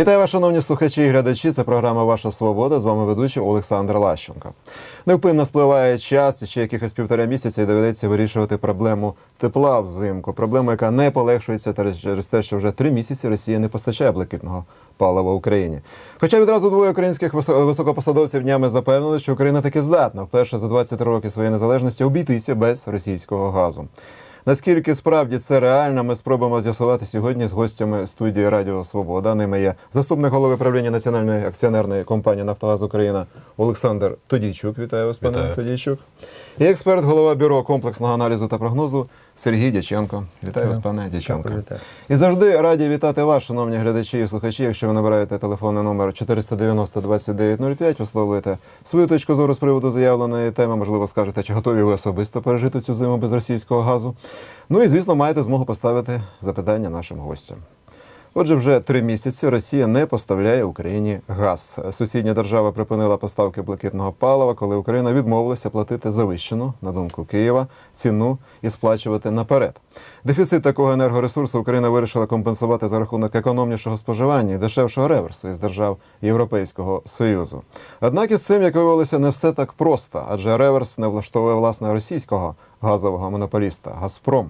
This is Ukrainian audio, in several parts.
Вітаю вас, шановні слухачі і глядачі. Це програма Ваша Свобода. З вами ведучий Олександр Лащенко. Невпинно спливає час, і ще якихось півтора місяця і доведеться вирішувати проблему тепла взимку. Проблему, яка не полегшується через те, що вже три місяці Росія не постачає блакитного палива Україні. Хоча відразу двоє українських висо- високопосадовців днями запевнили, що Україна таки здатна вперше за 20 років своєї незалежності обійтися без російського газу. Наскільки справді це реально, ми спробуємо з'ясувати сьогодні з гостями студії Радіо Свобода. Ними є заступник голови правління Національної акціонерної компанії Нафтогаз Україна Олександр Тодійчук. Вітаю вас, пане. Тодійчук. І експерт, голова бюро комплексного аналізу та прогнозу Сергій Дяченко. Вітаю вас, пане Дяченко. І завжди раді вітати вас, шановні глядачі і слухачі. Якщо ви набираєте телефонний номер 490 2905, висловлюєте свою точку зору з приводу заявленої теми, можливо, скажете, чи готові ви особисто пережити цю зиму без російського газу. Ну і звісно, маєте змогу поставити запитання нашим гостям. Отже, вже три місяці Росія не поставляє Україні газ. Сусідня держава припинила поставки блакитного палива, коли Україна відмовилася платити завищену, на думку Києва, ціну і сплачувати наперед. Дефіцит такого енергоресурсу Україна вирішила компенсувати за рахунок економнішого споживання і дешевшого реверсу із держав Європейського Союзу. Однак із цим, як виявилося, не все так просто, адже реверс не влаштовує власне російського газового монополіста Газпром.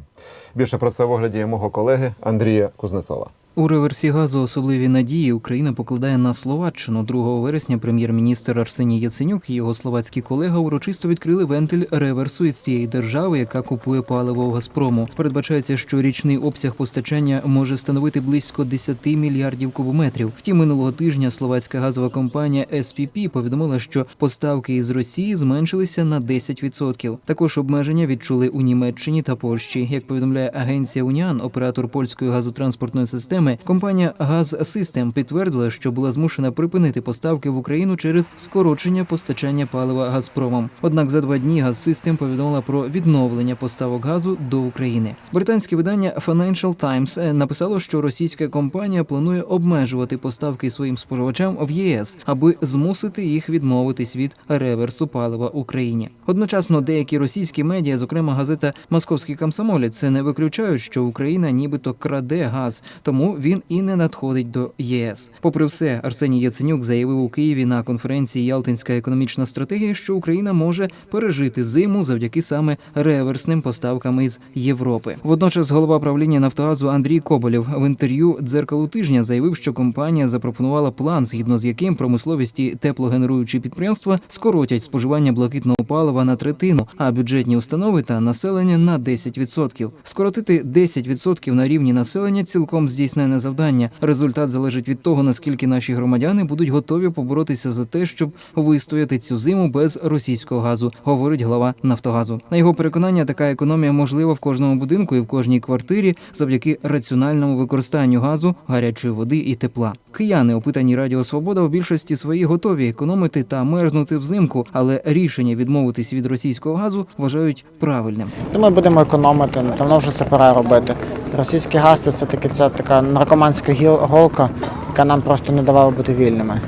Більше про це в огляді мого колеги Андрія Кузнецова. У реверсі газу особливі надії Україна покладає на Словаччину. 2 вересня прем'єр-міністр Арсеній Яценюк і його словацький колега урочисто відкрили вентиль реверсу із цієї держави, яка купує паливо у Газпрому. Передбачається, що річний обсяг постачання може становити близько 10 мільярдів кубометрів. Втім, минулого тижня словацька газова компанія SPP повідомила, що поставки із Росії зменшилися на 10%. Також обмеження відчули у Німеччині та Польщі. Як повідомляє агенція Уніан, оператор польської газотранспортної системи, компанія Газ Систем підтвердила, що була змушена припинити поставки в Україну через скорочення постачання палива Газпромом. Однак за два дні Газ Систем повідомила про відновлення поставок газу до України. Британське видання Financial Times е, написало, що російська компанія планує обмежувати поставки своїм споживачам в ЄС, аби змусити їх відмовитись від реверсу палива Україні. Одночасно деякі російські медіа, зокрема газета Московський комсомолець, не виключають, що Україна нібито краде газ, тому він і не надходить до ЄС. Попри все, Арсеній Яценюк заявив у Києві на конференції Ялтинська економічна стратегія, що Україна може пережити зиму завдяки саме реверсним поставкам із Європи. Водночас голова правління Нафтогазу Андрій Коболєв в інтерв'ю дзеркалу тижня заявив, що компанія запропонувала план, згідно з яким промисловість і теплогенеруючі підприємства скоротять споживання блакитного палива на третину, а бюджетні установи та населення на 10%. Скоротити 10% на рівні населення цілком здійснене завдання. Результат залежить від того, наскільки наші громадяни будуть готові поборотися за те, щоб вистояти цю зиму без російського газу, говорить глава Нафтогазу. На його переконання, така економія можлива в кожному будинку і в кожній квартирі завдяки раціональному використанню газу, гарячої води і тепла. Кияни, опитані Радіо Свобода, в більшості своїй готові економити та мерзнути взимку, але рішення відмовитись від російського газу вважають правильним. Думаю, будемо економити. Давно вже це пора робити. Російський газ це все-таки це така наркоманська голка, яка нам просто не давала бути вільними.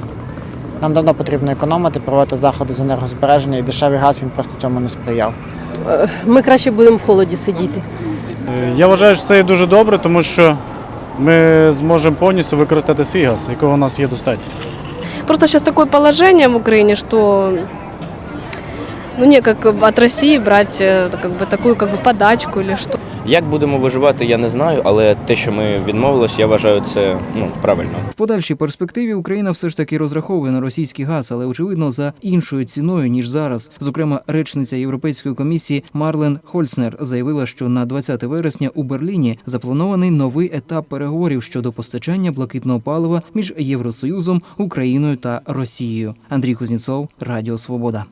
Нам давно потрібно економити, проводити заходи з енергозбереження, і дешевий газ він просто цьому не сприяв. Ми краще будемо в холоді сидіти. Е, Я вважаю, що це є дуже добре, тому що ми зможемо повністю використати свій газ, якого у нас є достатньо. Просто сейчас такое положение в Украине, что ну не как от России брать э, как бы такую как бы подачку или что. Як будемо виживати, я не знаю, але те, що ми відмовились, я вважаю це ну правильно. В подальшій перспективі Україна все ж таки розраховує на російський газ, але очевидно за іншою ціною ніж зараз. Зокрема, речниця Європейської комісії Марлен Хольцнер заявила, що на 20 вересня у Берліні запланований новий етап переговорів щодо постачання блакитного палива між Євросоюзом, Україною та Росією. Андрій Кузнєцов, Радіо Свобода.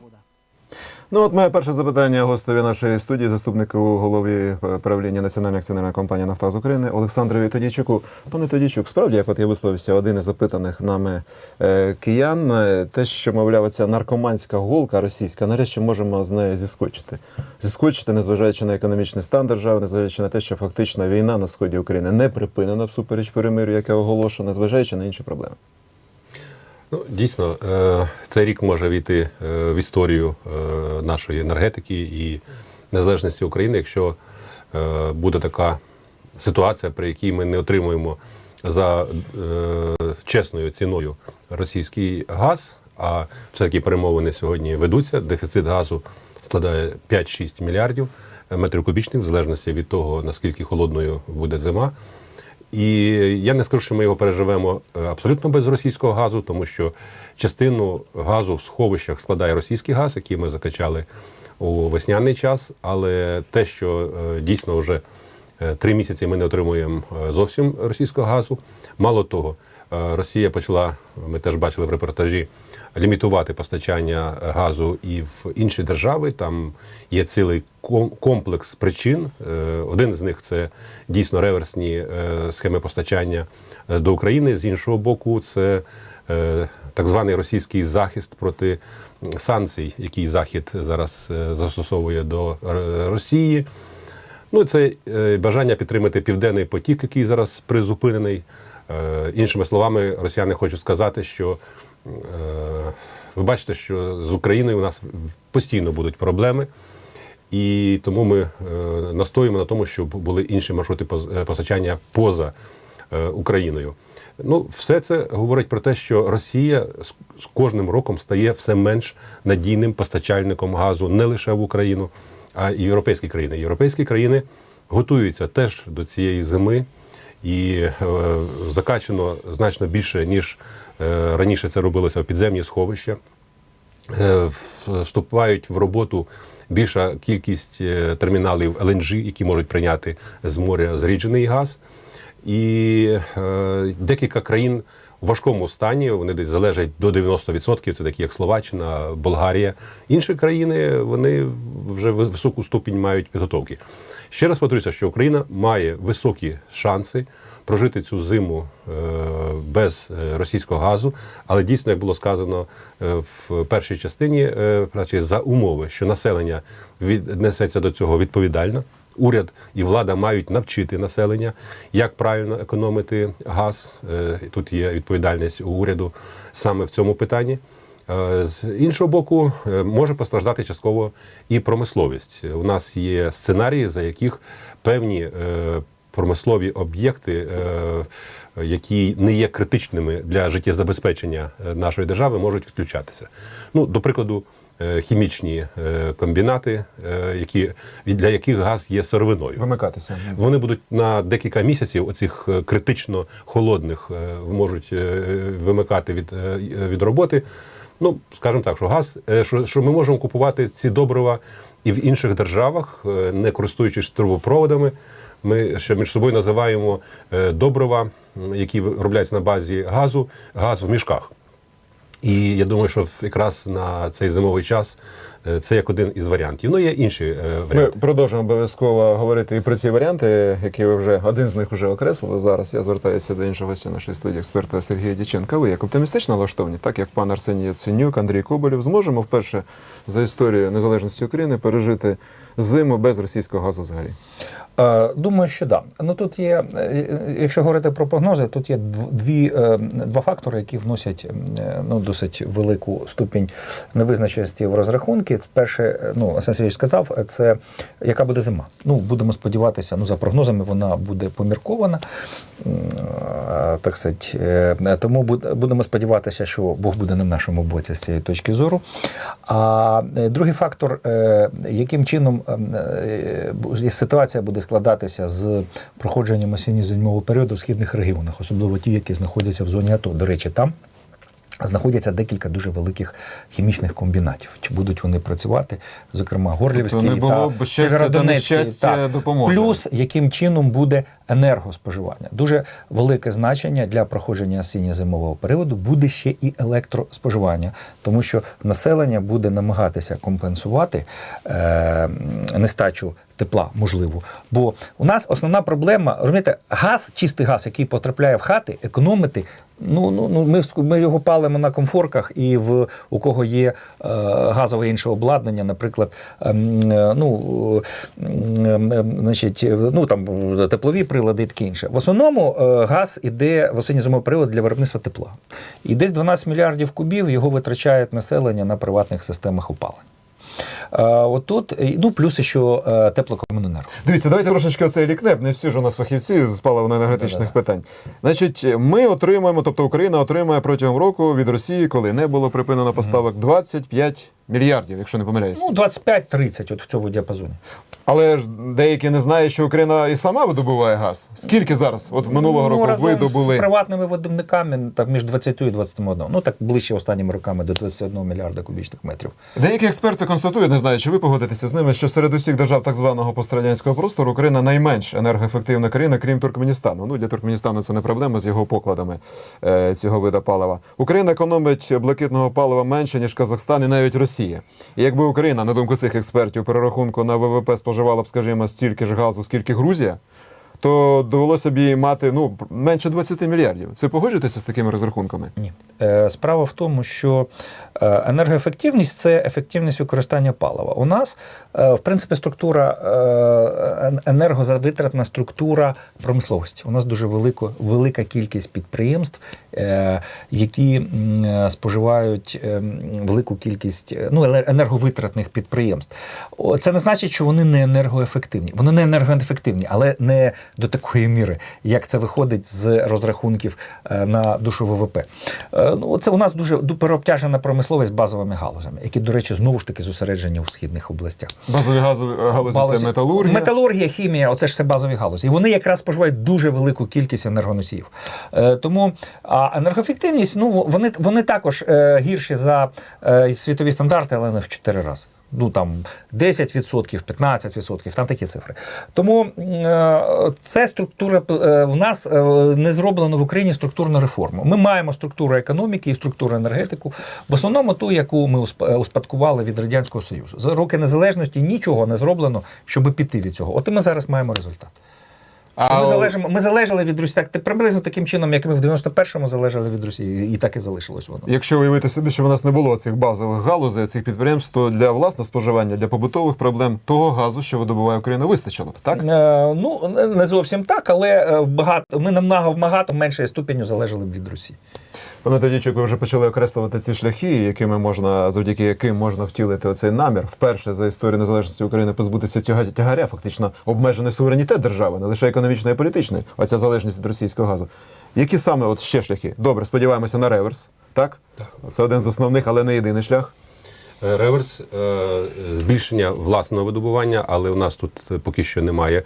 Ну, от моє перше запитання гостеві нашої студії, заступнику голові е, правління Національної акціонерної компанії Нафтогаз України Олександрові Тодійчуку. Пане Тодійчук, справді, як от я висловився один із запитаних нами е, киян, е, те, що мовляв, ця наркоманська голка російська, нарешті можемо з нею зіскочити. Зіскочити, незважаючи на економічний стан держави, незважаючи на те, що фактично війна на сході України не припинена всупереч перемир'ю, яке оголошено, незважаючи на інші проблеми. Ну, дійсно, е, цей рік може війти е, в історію е, нашої енергетики і незалежності України, якщо буде така ситуація, при якій ми не отримуємо за чесною ціною російський газ, а все-таки перемовини сьогодні ведуться. Дефіцит газу складає 5-6 мільярдів метрів кубічних, в залежності від того, наскільки холодною буде зима. І я не скажу, що ми його переживемо е, абсолютно без російського газу, тому що частину газу в сховищах складає російський газ, який ми закачали у весняний час. Але те, що е, дійсно вже е, три місяці ми не отримуємо зовсім російського газу. Мало того, Росія почала, ми теж бачили в репортажі, лімітувати постачання газу і в інші держави. Там є цілий комплекс причин. Е, Один з них це дійсно реверсні е, схеми постачання е, до України. З іншого боку, це е, так званий російський захист проти санкцій, який Захід зараз е, застосовує до Росії. Ну, це е, бажання підтримати південний потік, який зараз призупинений. Е, іншими словами, росіяни хочуть сказати, що е, ви бачите, що з Україною у нас постійно будуть проблеми. І тому ми е, настоюємо на тому, щоб були інші маршрути постачання поза Україною. Ну, все це говорить про те, що Росія з кожним роком стає все менш надійним постачальником газу не лише в Україну, а й європейські країни. Європейські країни готуються теж до цієї зими, і е, закачано значно більше, ніж е, раніше це робилося в підземні сховища. Е, вступають в роботу більша кількість терміналів ЛНЖ, які можуть прийняти з моря зріджений газ. І декілька країн важкому стані, вони десь залежать до 90%, це такі як Словаччина, Болгарія. Інші країни вони вже високу ступінь мають підготовки. Ще раз повторюся, що Україна має високі шанси прожити цю зиму е, без е, російського газу, але дійсно, як було сказано е, в першій частині, за умови, що населення віднесеться до цього відповідально. Уряд і влада мають навчити населення, як правильно економити газ. Е, Тут є відповідальність у уряду саме в цьому питанні. Е, З іншого боку, е, може постраждати частково і промисловість. У нас є сценарії, за яких певні промислові об'єкти, які не є критичними для життєзабезпечення нашої держави, можуть відключатися. Ну, до прикладу, хімічні е, комбінати, е, які, для яких газ є сировиною. Вимикатися. Вони будуть на декілька місяців оцих е, критично холодних е, можуть е, вимикати від, е, від роботи. Ну, скажімо так, що газ, е, що, що ми можемо купувати ці добрива і в інших державах, е, не користуючись трубопроводами. Ми ще між собою називаємо е, добрива, які виробляються на базі газу, газ в мішках. І я думаю, що якраз на цей зимовий час е, це як один із варіантів. Ну, є інші е, Ми варіанти. продовжимо обов'язково говорити і про ці варіанти, які ви вже один з них вже окреслили. Зараз я звертаюся до іншого гостя нашої студії, експерта Сергія Діченка. Ви як оптимістично налаштовані, так як пан Арсеній Яценюк, Андрій Коболєв, зможемо вперше за історію незалежності України пережити зиму без російського газу взагалі. Е, Думаю, що да. Ну тут є, е, якщо говорити про прогнози, тут є дві, е, два фактори, які вносять е, ну, досить велику ступінь невизначеності в розрахунки. Перше, е, ну, Арсен сказав, е, це яка буде зима. Ну, будемо сподіватися, ну, за прогнозами, вона буде поміркована. Е, Так сказать, е, тому будемо сподіватися, що Бог буде не в нашому боці з цієї точки зору. А е, другий фактор, е, яким чином е, е, ситуація буде складатися з проходженням осінньо-зимового періоду в східних регіонах, особливо ті, які знаходяться в зоні АТО. До речі, там. Знаходяться декілька дуже великих хімічних комбінатів. Чи будуть вони працювати, зокрема Горлівський Тобто не було та Сєвєродонецький. допоможе. Плюс яким чином буде енергоспоживання. Дуже велике значення для проходження осінньо-зимового періоду буде ще і електроспоживання, тому що населення буде намагатися компенсувати е, нестачу тепла, можливо. Бо у нас основна проблема, розумієте, газ, чистий газ, який потрапляє в хати, економити. Ну, ну, ну ми, ми його палимо на комфорках, і в у кого є е, газове інше обладнання, наприклад, ем, е, ну, ем, ем, значить, е, ну там теплові прилади і таке інше. В основному е, газ іде в осінньо зимовий період для виробництва тепла. І десь 12 мільярдів кубів його витрачає населення на приватних системах опалення. Е, Отут, ну плюс ще е, теплокомуненерго. Дивіться, давайте трошечки оцей лікнеп. Не всі ж у нас фахівці з паливно-енергетичних питань. Значить, ми отримаємо, тобто Україна отримає протягом року від Росії, коли не було припинено поставок, 25 мільярдів, якщо не помиляюсь. Ну, 25-30 от в цьому діапазоні. Але ж деякі не знають, що Україна і сама видобуває газ. Скільки зараз? От минулого ну, року разом видобули. з приватними видобниками так між 20 і 21. Ну так ближче останніми роками до 21 мільярда кубічних метрів. Деякі експерти констатують, не знаю, чи ви погодитеся з ними, що серед усіх держав так званого пострадянського простору Україна найменш енергоефективна країна, крім Туркменістану. Ну для Туркменістану це не проблема з його покладами е, цього вида палива. Україна економить блакитного палива менше ніж Казахстан і навіть Росія. І якби Україна, на думку цих експертів, перерахунку на ВВП споживала б, скажімо, стільки ж газу, скільки Грузія. То довелося б їй мати ну менше 20 мільярдів. Це погоджуєтеся з такими розрахунками? Ні. Е, Справа в тому, що е, енергоефективність це ефективність використання палива. У нас, е, в принципі, структура енергозавитратна структура промисловості. У нас дуже велика, велика кількість підприємств, які споживають велику кількість ну, енерговитратних підприємств. Це не значить, що вони не енергоефективні. Вони не енергоефективні, але не до такої міри, як це виходить з розрахунків е, на душу ВВП. Е, Ну, це у нас дуже переобтяжена промисловість базовими галузями, які, до речі, знову ж таки зосереджені у східних областях. Базові газові галузі Галузі- це металургія. Металургія, хімія, оце ж все базові галузі. І вони якраз споживають дуже велику кількість енергоносіїв. Е, тому а енергоефективність, ну вони, вони також е, гірші за е, світові стандарти, але не в 4 рази. Ну там 10%, 15%, там такі цифри. Тому е, це структура е, у нас е, не зроблено в Україні структурну реформу. Ми маємо структуру економіки і структуру енергетику, в основному ту, яку ми успадкували від радянського союзу. За роки незалежності нічого не зроблено, щоб піти від цього. От і ми зараз маємо результат. Що ми, залежимо, ми залежали від Русі, так, приблизно таким чином, як ми в 91-му залежали від Росії, і так і залишилось воно. Якщо уявити собі, що в нас не було цих базових галузей, цих підприємств, то для власного споживання, для побутових проблем того газу, що видобуває Україна, вистачило б, так? Е, ну, не- зовсім так, але е, багато, ми намного багато меншою ступеню залежали б від Росії. Пане Тодічук, ви вже почали окреслювати ці шляхи, якими можна, завдяки яким можна втілити оцей намір. Вперше за історію незалежності України позбутися тяга- тягаря, фактично обмежений суверенітет держави, не лише економічної і політичної, оця залежність від російського газу. Які саме от ще шляхи? Добре, сподіваємося на реверс, так? Так. Це один з основних, але не єдиний шлях. Е, Реверс е, збільшення власного видобування, але у нас тут е, поки що немає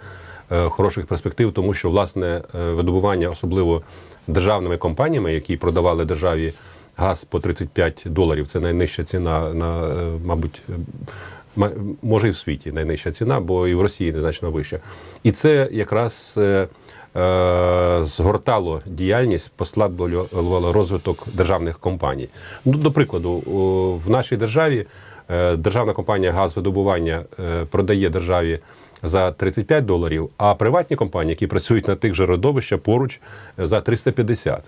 хороших перспектив, тому що власне е, видобування, особливо державними компаніями, які продавали державі газ по 35 доларів, це найнижча ціна на, е, мабуть, е, може і в світі найнижча ціна, бо і в Росії незначно вища. І це якраз. е, е, Згортало діяльність, послаблювало розвиток державних компаній. Ну, до прикладу, в нашій державі е, державна компанія газвидобування е, продає державі за 35 доларів, а приватні компанії, які працюють на тих же родовищах, поруч е, за 350.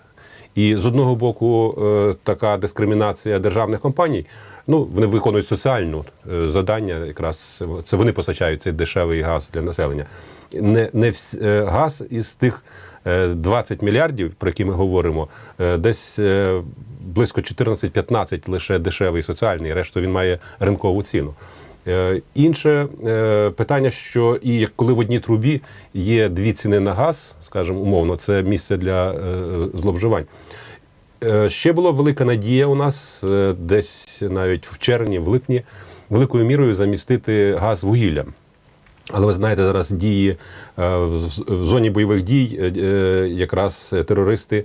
І з одного боку, е, така дискримінація державних компаній. Ну, вони виконують соціальну е, завдання, якраз це вони постачають цей дешевий газ для населення. Не, не вс- газ із тих е, 20 мільярдів, про які ми говоримо, десь близько 14-15 лише дешевий соціальний, решту він має ринкову ціну. Е, Інше е, питання, що і коли в одній трубі є дві ціни на газ, скажімо, умовно, це місце для е, зловживань. Ще була велика надія у нас десь навіть в червні, в липні, великою мірою замістити газ вугіллям. Але ви знаєте, зараз дії в зоні бойових дій, якраз терористи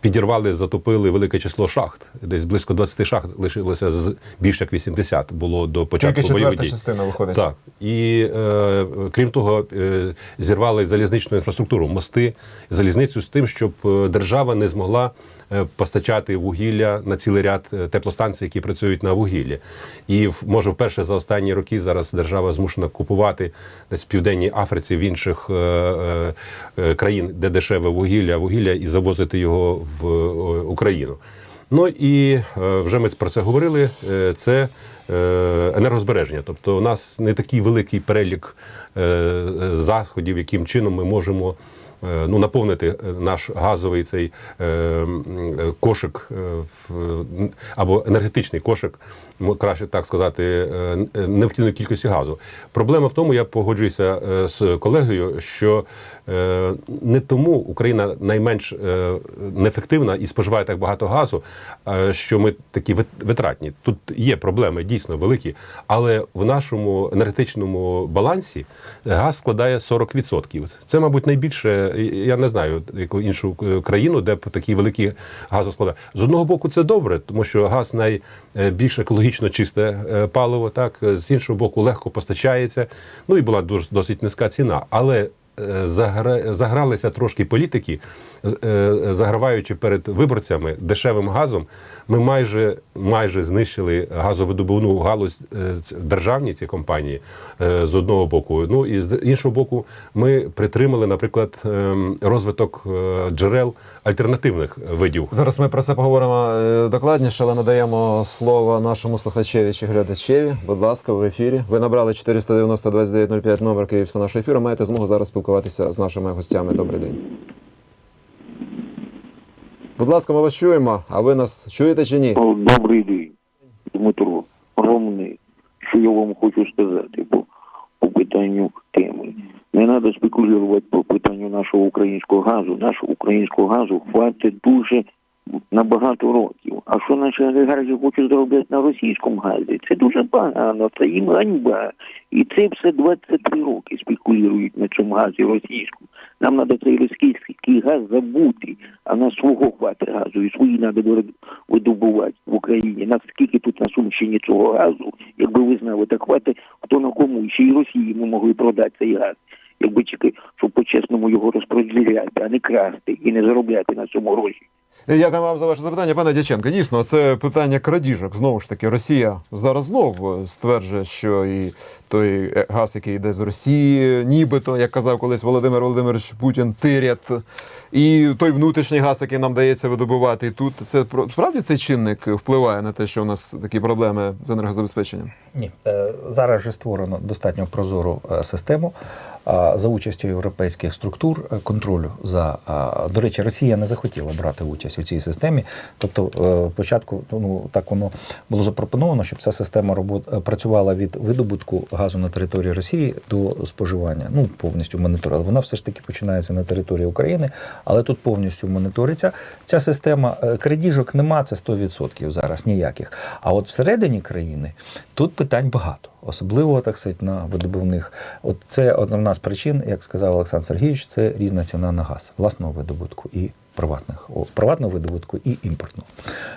підірвали, затопили велике число шахт. Десь близько 20 шахт лишилося з більше як 80 було до початку Тільки бойових дій. частина виходить. Так. І е, крім того, е, зірвали залізничну інфраструктуру, мости, залізницю з тим, щоб е, держава не змогла е, постачати вугілля на цілий ряд е, теплостанцій, які працюють на вугіллі. І може вперше за останні роки зараз держава змушена купувати десь в південній Африці в інших е, е, е, країн, де дешеве вугілля, вугілля і завозити його в е, Україну. Ну і е, вже ми про це говорили. е, Це е, енергозбереження. Тобто, у нас не такий великий перелік е, заходів, яким чином ми можемо е, ну, наповнити е, наш газовий цей е, е, кошик е, або енергетичний кошик, краще так сказати, е, е, необхідною кількістю газу. Проблема в тому, я погоджуюся е, з колегою, що е, не тому Україна найменш е, неефективна і споживає так багато газу, е, що ми такі вит- витратні. Тут є проблеми дійсно великі, але в нашому енергетичному балансі газ складає 40%. Це, мабуть, найбільше. Я не знаю яку іншу е, країну, де б такі великі газосклади. З одного боку, це добре, тому що газ найбільш екологічно чисте е, паливо. Так з іншого боку, легко постачається. Ну і була досить низька ціна, але е, загра- загралися трошки політики, е, заграваючи перед виборцями дешевим газом, ми майже майже знищили газовидобувну галузь е, державні ці компанії е, з одного боку. Ну і з іншого боку, ми притримали, наприклад, ем, розвиток е, джерел альтернативних видів Зараз ми про це поговоримо е, докладніше, але надаємо слово нашому слухачеві чи глядачеві. Будь ласка, в ефірі. Ви набрали 490 2905 номер київського нашого ефіру. Маєте змогу зараз спілкуватися з нашими гостями. Добрий день. Будь ласка, ми вас чуємо, а ви нас чуєте чи ні? Добрий день, Дмитро. Ромний. що я вам хочу сказати по, по питанню теми. Не треба спекулювати по питанню нашого українського газу. Нашого українського газу хватить дуже на багато років. А що наші олігархи хочуть зробити на російському газі? Це дуже погано, це їм ганьба. І це все 23 роки спекулюють на цьому газі російському. Нам треба цей російський газ забути, а на свого хватить газу, і свої треба видобувати в Україні. Наскільки тут на Сумщині цього газу, якби ви знали, так хватить, хто на кому, ще й Росії ми могли продати цей газ. Якби тільки, щоб по-чесному його розподіляти, а не красти і не заробляти на цьому гроші. Дякую вам за ваше запитання, пане Дяченко. Дійсно, це питання крадіжок. Знову ж таки, Росія зараз знову стверджує, що і той газ, який йде з Росії, нібито, як казав колись Володимир Володимирович Путін, тирять. І той внутрішній газ, який нам дається видобувати, тут це справді цей чинник впливає на те, що у нас такі проблеми з енергозабезпеченням. Ні, Е, зараз вже створено достатньо прозору е, систему е, за участю європейських структур контролю за до речі, Росія не захотіла брати участь у цій системі. Тобто, спочатку ну так воно було запропоновано, щоб ця система робот працювала від видобутку газу на території Росії до споживання. Ну повністю моніторила. Вона все ж таки починається на території України, але тут повністю моніториться ця система. Е, Крадіжок нема, це 100% зараз ніяких. А от всередині країни тут питань багато. Особливо так сказати, на видобувних. От це одна з причин, як сказав Олександр Сергійович, це різна ціна на газ власного видобутку і приватних приватного видобутку і імпортного.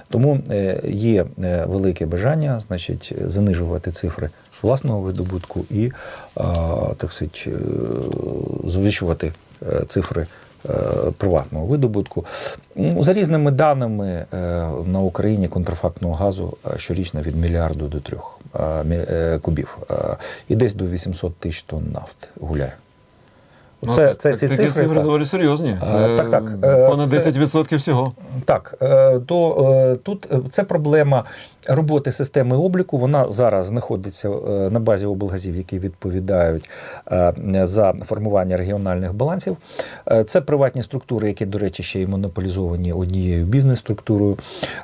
Тому е, є е, велике бажання, значить, занижувати цифри власного видобутку і так сказати, звищувати цифри. Е, Приватного видобутку Ну, за різними даними е, на Україні контрафактного газу е, щорічно від мільярду до трьох кубів, і десь до 800 тисяч тонн нафти гуляє. Це, це ці такі цифри. цифри так. доволі серйозні. А, Це так, так. Е, понад це- 10% всього. Так, е, то е, тут е, це проблема роботи системи обліку. Вона зараз знаходиться е, на базі облгазів, які відповідають е, за формування регіональних балансів. Е, Це приватні структури, які, до речі, ще й монополізовані однією бізнес-структурою.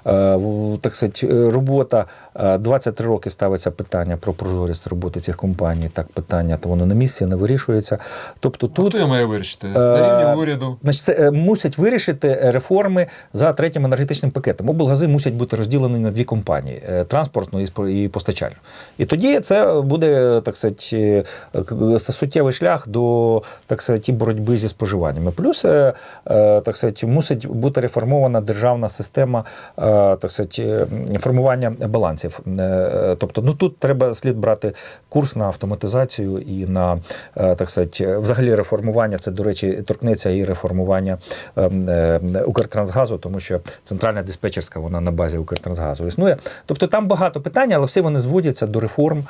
Е, Так сказати, е, робота е, 23 роки ставиться питання про прозорість роботи цих компаній. Так, питання то воно на місці не вирішується. Тобто тут Хто має вирішити? Е, На рівні уряду. Значить, це е, мусять вирішити е, реформи за третім енергетичним пакетом. Облгази мусять бути розділені на дві компанії: е, транспортну і постачальну. І тоді це буде так сказати, е, суттєвий шлях до так сказати, боротьби зі споживаннями. Плюс е, е, так сказати, мусить бути реформована державна система е, так сказати, е, формування балансів. Е, Тобто, ну тут треба слід брати курс на автоматизацію і на е, так сказати, взагалі реформування. Це, до речі, торкнеться і реформування е, е, Укртрансгазу, тому що центральна диспетчерська вона на базі Укртрансгазу існує. Тобто там багато питань, але всі вони зводяться до реформ е,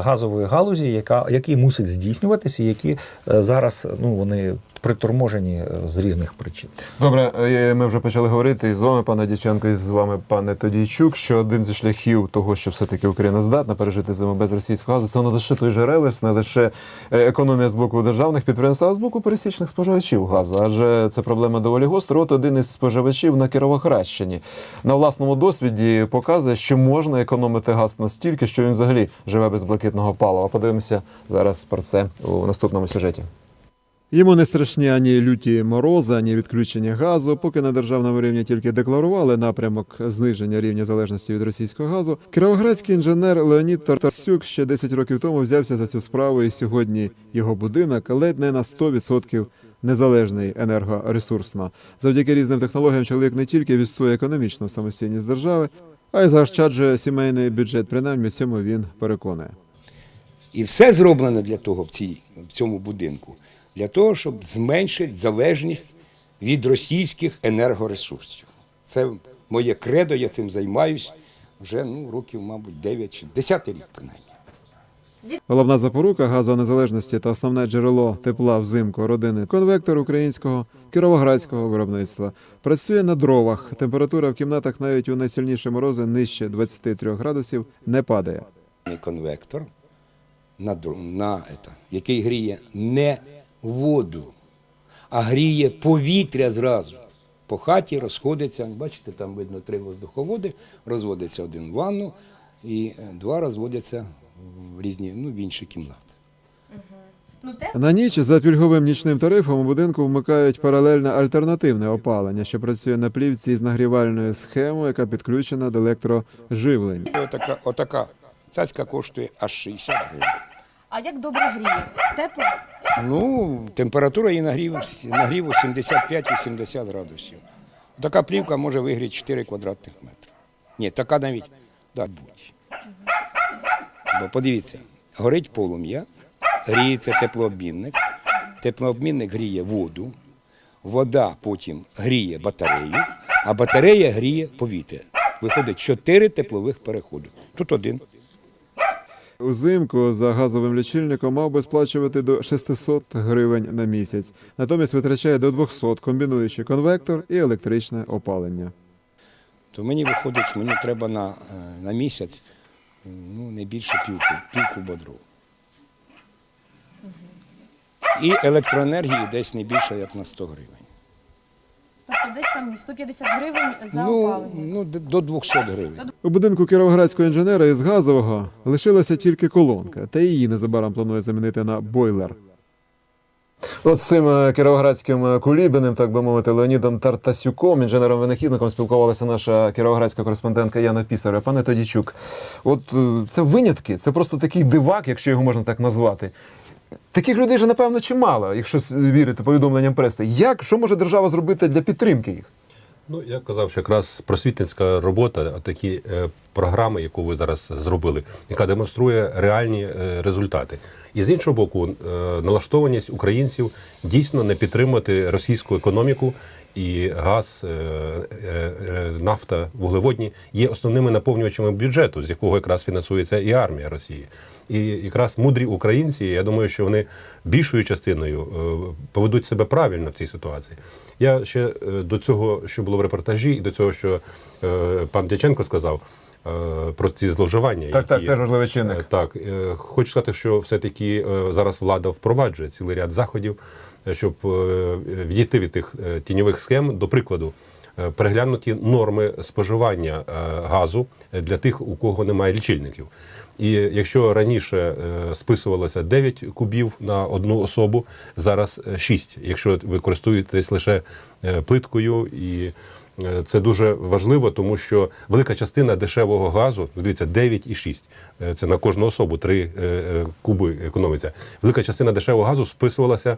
газової галузі, яка які мусить здійснюватися, які е, зараз ну вони приторможені з різних причин. Добре, ми вже почали говорити і з вами, пане Дяченко, і з вами, пане Тодійчук, що один зі шляхів того, що все-таки Україна здатна пережити зиму без російського газу, це не лише той же релес, не лише економія з боку державних підприємств, Просто а з боку пересічних споживачів газу, адже це проблема доволі гостра. От один із споживачів на Кіровоградщині на власному досвіді показує, що можна економити газ настільки, що він взагалі живе без блакитного палива. Подивимося зараз про це у наступному сюжеті. Йому не страшні ані люті морози, ані відключення газу. Поки на державному рівні тільки декларували напрямок зниження рівня залежності від російського газу. Кіровоградський інженер Леонід Тартасюк ще 10 років тому взявся за цю справу, і сьогодні його будинок ледь не на 100% незалежний енергоресурсно. Завдяки різним технологіям чоловік не тільки відстоює економічну самостійність держави, а й заощаджує сімейний бюджет. Принаймні цьому він переконує. І все зроблено для того в, цій, в цьому будинку, для того, щоб зменшити залежність від російських енергоресурсів. Це моє кредо, я цим займаюсь вже ну, років, мабуть, 9 чи 10 рік принаймні. Головна запорука газонезалежності та основне джерело тепла взимку родини конвектор українського кіровоградського виробництва працює на дровах. Температура в кімнатах навіть у найсильніші морози нижче 23 градусів не падає. Конвектор, на, дро- на який гріє не воду, а гріє повітря зразу. По хаті розходиться, бачите, там видно три воздуховоди, розводиться один в ванну і е, два розводяться в різні, ну, в інші кімнати. На ніч за пільговим нічним тарифом у будинку вмикають паралельне альтернативне опалення, що працює на плівці з нагрівальною схемою, яка підключена до електроживлення. Отака, отака цяцька коштує аж 60 гривень. А як добре гріє? Тепло? Ну, температура її нагріву, нагріву 75-80 градусів. Така плівка може вигріти 4 квадратних метри. Ні, така навіть да, будь. Бо подивіться, горить полум'я, гріється теплообмінник, теплообмінник гріє воду, вода потім гріє батарею, а батарея гріє повітря. Виходить 4 теплових переходи. Тут один. Узимку за газовим лічильником мав би сплачувати до 600 гривень на місяць. Натомість витрачає до 200, комбінуючи конвектор і електричне опалення. то мені виходить, мені треба на, е, на місяць ну, не більше півку, півку бодру. І електроенергії десь не більше, як на 100 гривень. Десь там 150 гривень за Ну, опалення. ну, д- до 200 гривень. У будинку кіровоградського інженера із газового лишилася тільки колонка, та її незабаром планує замінити на бойлер. От з цим е, кіровоградським е, кулібиним, так би мовити, Леонідом Тартасюком, інженером-винахідником, спілкувалася наша кіровоградська кореспондентка Яна Пісаря. Пане Тодічук, от е, це винятки, це просто такий дивак, якщо його можна так назвати. Таких людей же, напевно, чимало, якщо вірити повідомленням преси. Як що може держава зробити для підтримки їх? Ну, я казав, що якраз просвітницька робота, такі е, програми, яку ви зараз зробили, яка демонструє реальні е, результати. І з іншого боку, е, налаштованість українців дійсно не підтримувати російську економіку. І газ, е, е, е, нафта, вуглеводні є основними наповнювачами бюджету, з якого якраз фінансується і армія Росії. І якраз мудрі українці, я думаю, що вони більшою частиною е, поведуть себе правильно в цій ситуації. Я ще е, до цього, що було в репортажі, і до цього, що е, пан Дяченко сказав про ці зловживання. Так, так, це ж важливий чинник. Так, хочу сказати, що все-таки е, зараз влада впроваджує цілий ряд заходів, щоб відійти від тих тіньових схем. До прикладу, переглянуті норми споживання газу для тих, у кого немає лічильників. І якщо раніше е, списувалося 9 кубів на одну особу, зараз е, 6, якщо ви користуєтесь лише е, плиткою і Е, Це дуже важливо, тому що велика частина дешевого газу, ну, дивіться, 9,6, е, це на кожну особу 3 куби економиться. Велика частина дешевого газу списувалася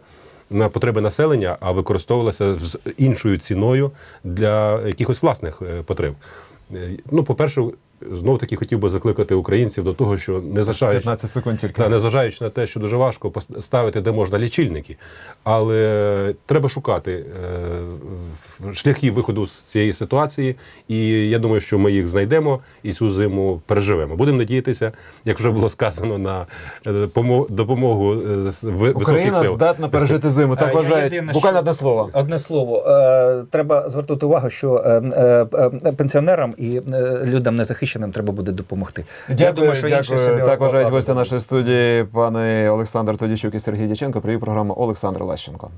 на потреби населення, а використовувалася з іншою ціною для якихось власних е, потреб. Е, Ну, по-перше, знову таки хотів би закликати українців до того, що незважаючи 15 секунд тільки. та незважаючи на те, що дуже важко поставити, де можна лічильники, але треба шукати е, шляхи виходу з цієї ситуації, і я думаю, що ми їх знайдемо і цю зиму переживемо. Будемо надіятися, як вже було сказано, на е, допомогу е, високих Україна сил. здатна пережити зиму. Так вважають. єдине, Буквально одне слово. Одне слово. Е, Треба звернути увагу, що е, е, е, пенсіонерам і е, людям незахищеним захищеним треба буде допомогти. Дякую, Я думаю, що дякую. собі Так вважають гості нашої студії, пане Олександр Тодічук і Сергій Дяченко. Привіт, програму Олександр Лещенко.